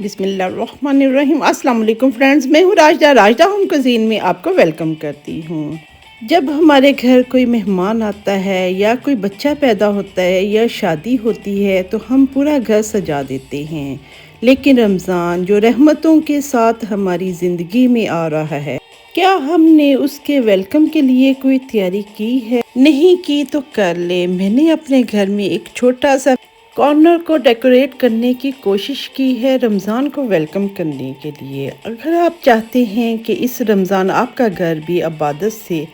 بسم اللہ الرحمن الرحیم۔ السلام علیکم فرینڈز، میں ہوں راجدہ راجدہ ہوم کزین میں آپ کو ویلکم کرتی ہوں۔ جب ہمارے گھر کوئی مہمان آتا ہے یا کوئی بچہ پیدا ہوتا ہے یا شادی ہوتی ہے تو ہم پورا گھر سجا دیتے ہیں۔ لیکن رمضان جو رحمتوں کے ساتھ ہماری زندگی میں آ رہا ہے، کیا ہم نے اس کے ویلکم کے لیے کوئی تیاری کی ہے؟ نہیں کی تو کر لے۔ میں نے اپنے گھر میں ایک چھوٹا سا کارنر کو ڈیکوریٹ کرنے کی کوشش کی ہے، رمضان کو ویلکم کرنے کے لیے۔ اگر آپ چاہتے ہیں کہ اس رمضان آپ کا گھر بھی عبادت سے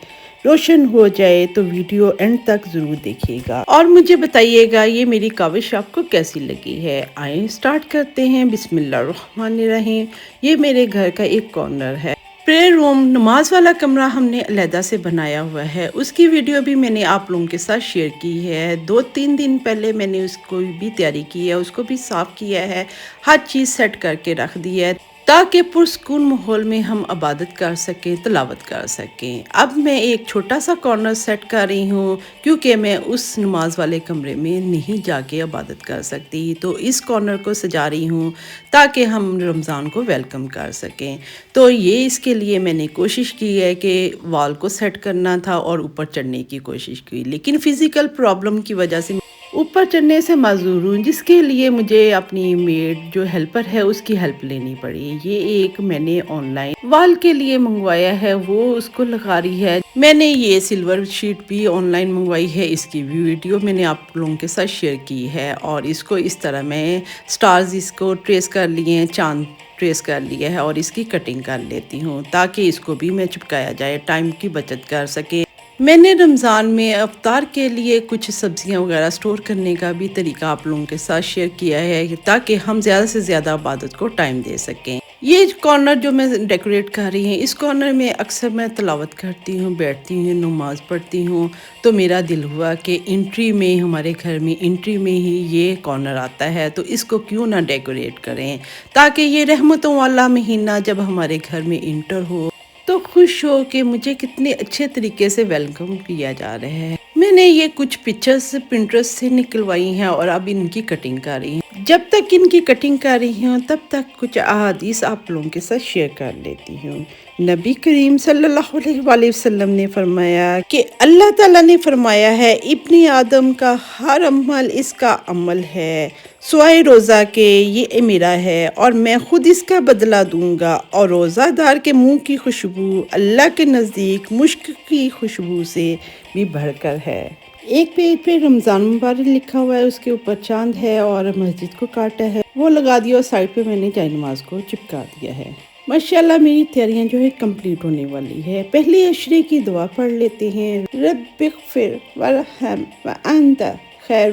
روشن ہو جائے، تو ویڈیو اینڈ تک ضرور دیکھیے گا۔ اور مجھے بتائیے گا، یہ میری کاوش آپ کو کیسی لگی ہے؟ آئیں سٹارٹ کرتے ہیں۔ بسم اللہ الرحمن الرحیم۔ یہ میرے گھر کا ایک کارنر ہے۔ پریئر روم نماز والا کمرہ ہم نے علیحدہ سے بنایا ہوا ہے۔ اس کی ویڈیو بھی میں نے آپ لوگوں کے ساتھ شیئر کی ہے۔ دو تین دن پہلے میں نے اس کو بھی تیاری کی ہے، اس کو بھی صاف کیا ہے، ہر چیز سیٹ کر کے رکھ دی ہے۔ تاکہ پرسکون ماحول میں ہم عبادت کر سکیں، تلاوت کر سکیں۔ اب میں ایک چھوٹا سا کارنر سیٹ کر رہی ہوں، کیونکہ میں اس نماز والے کمرے میں نہیں جا کے عبادت کر سکتی۔ تو اس کارنر کو سجا رہی ہوں تاکہ ہم رمضان کو ویلکم کر سکیں۔ تو یہ اس کے لیے میں نے کوشش کی ہے کہ وال کو سیٹ کرنا تھا اور اوپر چڑھنے کی کوشش کی۔ لیکن فزیکل پرابلم کی وجہ سے اوپر چڑھنے سے معذور ہوں جس کے لیے مجھے اپنی میڈ جو ہیلپر ہے اس کی ہیلپ لینی پڑی۔ یہ ایک میں نے آن لائن وال کے لیے منگوایا ہے، وہ اس کو لگا رہی ہے۔ میں نے یہ سلور شیٹ بھی آن لائن منگوائی ہے، اس کی ویڈیو میں نے آپ لوگوں کے ساتھ شیئر کی ہے اور اس کو اس طرح میں سٹارز اس کو ٹریس کر لیے ہیں چاند ٹریس کر لیا ہے اور اس کی کٹنگ کر لیتی ہوں تاکہ اس کو بھی میں چپکایا جائے، ٹائم کی بچت کر سکے۔ میں نے رمضان میں افطار کے لیے کچھ سبزیاں وغیرہ سٹور کرنے کا بھی طریقہ آپ لوگوں کے ساتھ شیئر کیا ہے تاکہ ہم زیادہ سے زیادہ عبادت کو ٹائم دے سکیں۔ یہ کارنر جو میں ڈیکوریٹ کر رہی ہوں، اس کارنر میں اکثر میں تلاوت کرتی ہوں، بیٹھتی ہوں، نماز پڑھتی ہوں۔ تو میرا دل ہوا کہ انٹری میں، ہمارے گھر میں انٹری میں ہی یہ کارنر آتا ہے۔ تو اس کو کیوں نہ ڈیکوریٹ کریں؟ تاکہ یہ رحمتوں والا مہینہ جب ہمارے گھر میں انٹر ہو۔ تو خوش ہو کہ مجھے کتنے اچھے طریقے سے ویلکم کیا جا رہا ہے۔ میں نے یہ کچھ پکچرز پرنٹرس سے نکلوائی ہیں اور اب ان کی کٹنگ کر رہی ہوں۔ جب تک ان کی کٹنگ کر رہی ہوں، تب تک کچھ احادیث آپ لوگوں کے ساتھ شیئر کر لیتی ہوں۔ نبی کریم صلی اللہ علیہ وآلہ وسلم نے فرمایا کہ اللہ تعالیٰ نے فرمایا ہے، ابن آدم کا ہر عمل اس کا عمل ہے۔ سوائے روزہ کے یہ میرا ہے اور میں خود اس کا بدلہ دوں گا اور روزہ دار کے منہ کی خوشبو اللہ کے نزدیک مشک کی خوشبو سے بھی بڑھ کر ہے۔ ایک پیج پہ رمضان مبارک لکھا ہوا ہے، اس کے اوپر چاند ہے اور مسجد کو کاٹا ہے۔ وہ لگا دیا اور سائڈ پہ میں نے جائے نماز کو چپکا دیا ہے۔ ماشاءاللہ میری تیاریاں جو ہے کمپلیٹ ہونے والی ہے پہلی اشرے کی دعا پڑھ لیتے ہیں۔ رب اغفر ورحم وانت خیر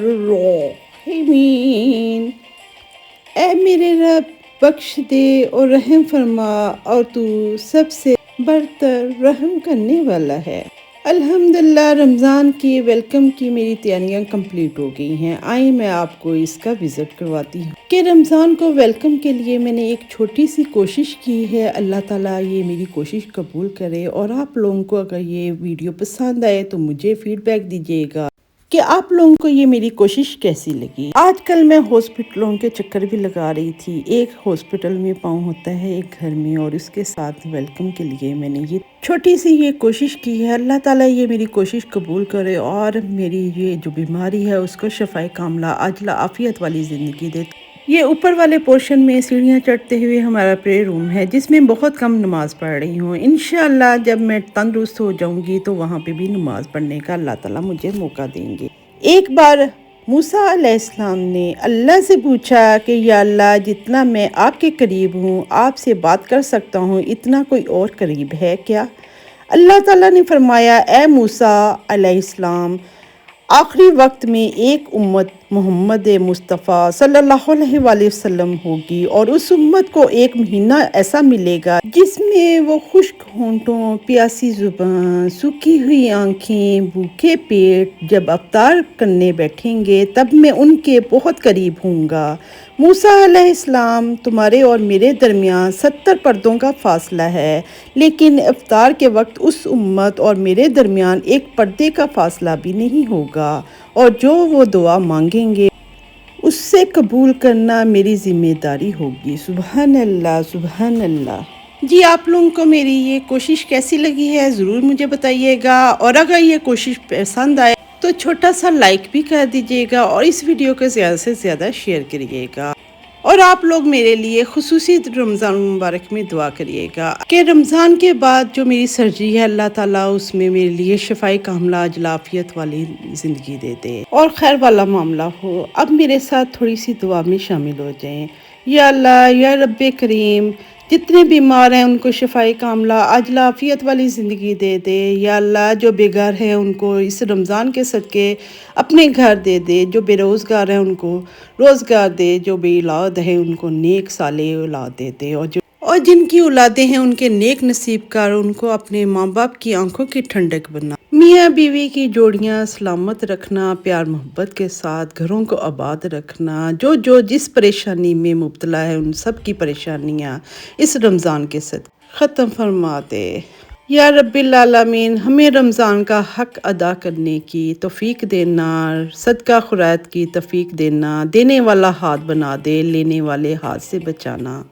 الراحمین اے میرے رب، بخش دے اور رحم فرما اور تو سب سے برتر رحم کرنے والا ہے۔ الحمدللہ، رمضان کی ویلکم کی میری تیاریاں کمپلیٹ ہو گئی ہیں۔ آئیں میں آپ کو اس کا وزٹ کرواتی ہوں۔ کہ رمضان کو ویلکم کے لیے میں نے ایک چھوٹی سی کوشش کی ہے۔ اللہ تعالیٰ یہ میری کوشش قبول کرے اور آپ لوگوں کو اگر یہ ویڈیو پسند آئے تو مجھے فیڈ بیک دیجیے گا۔ کہ آپ لوگوں کو یہ میری کوشش کیسی لگی؟ آج کل میں ہاسپٹلوں کے چکر بھی لگا رہی تھی۔ ایک ہاسپٹل میں پاؤں ہوتا ہے، ایک گھر میں، اور اس کے ساتھ ویلکم کے لیے میں نے یہ چھوٹی سی یہ کوشش کی ہے۔ اللہ تعالیٰ یہ میری کوشش قبول کرے، اور میری یہ جو بیماری ہے، اس کو شفائی کاملہ، عاجلہ، عافیت والی زندگی دے۔ یہ اوپر والے پورشن میں سیڑھیاں چڑھتے ہوئے ہمارا پرے روم ہے، جس میں بہت کم نماز پڑھ رہی ہوں۔ انشاءاللہ جب میں تندرست ہو جاؤں گی تو وہاں پہ بھی نماز پڑھنے کا اللہ تعالیٰ مجھے موقع دیں گے۔ ایک بار موسیٰ علیہ السلام نے اللہ سے پوچھا کہ، یا اللہ، جتنا میں آپ کے قریب ہوں، آپ سے بات کر سکتا ہوں، اتنا کوئی اور قریب ہے کیا؟ اللہ تعالیٰ نے فرمایا، اے موسیٰ علیہ السلام، آخری وقت میں ایک امت محمد مصطفیٰ صلی اللہ علیہ وآلہ وسلم ہوگی اور اس امت کو ایک مہینہ ایسا ملے گا جس میں وہ خشک ہونٹوں، پیاسی زبان سکی ہوئی آنکھیں، بھوکے پیٹ جب افطار کرنے بیٹھیں گے تب میں ان کے بہت قریب ہوں گا۔ موسیٰ علیہ السلام تمہارے اور میرے درمیان ستر پردوں کا فاصلہ ہے، لیکن افطار کے وقت اس امت اور میرے درمیان ایک پردے کا فاصلہ بھی نہیں ہوگا اور جو وہ دعا مانگیں گے۔ اس سے قبول کرنا میری ذمہ داری ہوگی۔ سبحان اللہ سبحان اللہ۔ جی آپ لوگوں کو میری یہ کوشش کیسی لگی ہے ضرور مجھے بتائیے گا۔ اور اگر یہ کوشش پسند آئے تو چھوٹا سا لائک بھی کر دیجیے گا اور اس ویڈیو کو زیادہ سے زیادہ شیئر کریے گا۔ اور آپ لوگ میرے لیے خصوصی رمضان مبارک میں دعا کریے گا کہ رمضان کے بعد جو میری سرجری ہے، اللہ تعالیٰ اس میں میرے لیے شفائی کاملہ اجلافیت والی زندگی دے دے اور خیر والا معاملہ ہو۔ اب میرے ساتھ تھوڑی سی دعا میں شامل ہو جائیں۔ یا اللہ، یا رب کریم جتنے بیمار ہیں، ان کو شفائی کاملہ اجلافیت والی زندگی دے دے، یا اللہ جو بے گھر ہیں، ان کو اس رمضان کے صدقے اپنے گھر دے دے، جو بے روزگار ہیں، ان کو روزگار دے، جو بے اولاد ہیں، ان کو نیک سالے اولاد دے دے۔ اور جو اور جن کی اولادیں ہیں، ان کے نیک نصیب کار ان کو اپنے ماں باپ کی آنکھوں کی ٹھنڈک بنا۔ میاں بیوی کی جوڑیاں سلامت رکھنا، پیار محبت کے ساتھ گھروں کو آباد رکھنا، جو جو جس پریشانی میں مبتلا ہے ان سب کی پریشانیاں اس رمضان کے ساتھ ختم فرما دے۔ یا رب العالمین، ہمیں رمضان کا حق ادا کرنے کی توفیق دینا، صدقہ خرائط کی توفیق دینا، دینے والا ہاتھ بنا دے، لینے والے ہاتھ سے بچانا۔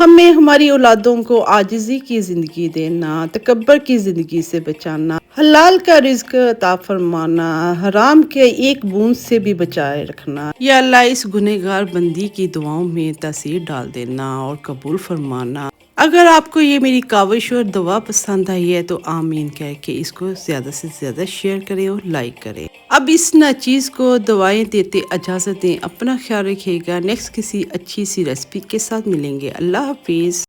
ہمیں ہماری اولادوں کو آجزی کی زندگی دینا، تکبر کی زندگی سے بچانا، حلال کا رزق عطا فرمانا، حرام کے ایک بوند سے بھی بچائے رکھنا۔ یا اللہ اس گنہگار بندی کی دعاؤں میں تاثیر ڈال دینا اور قبول فرمانا۔ اگر آپ کو یہ میری کاوش اور دوا پسند آئی ہے تو آمین کہہ کے اس کو زیادہ سے زیادہ شیئر کریں اور لائک کریں۔ اب اس ناچیز کو دوائیں دیتے، اجازت دیں، اپنا خیال رکھیے گا۔ نیکسٹ کسی اچھی سی ریسپی کے ساتھ ملیں گے۔ اللہ حافظ۔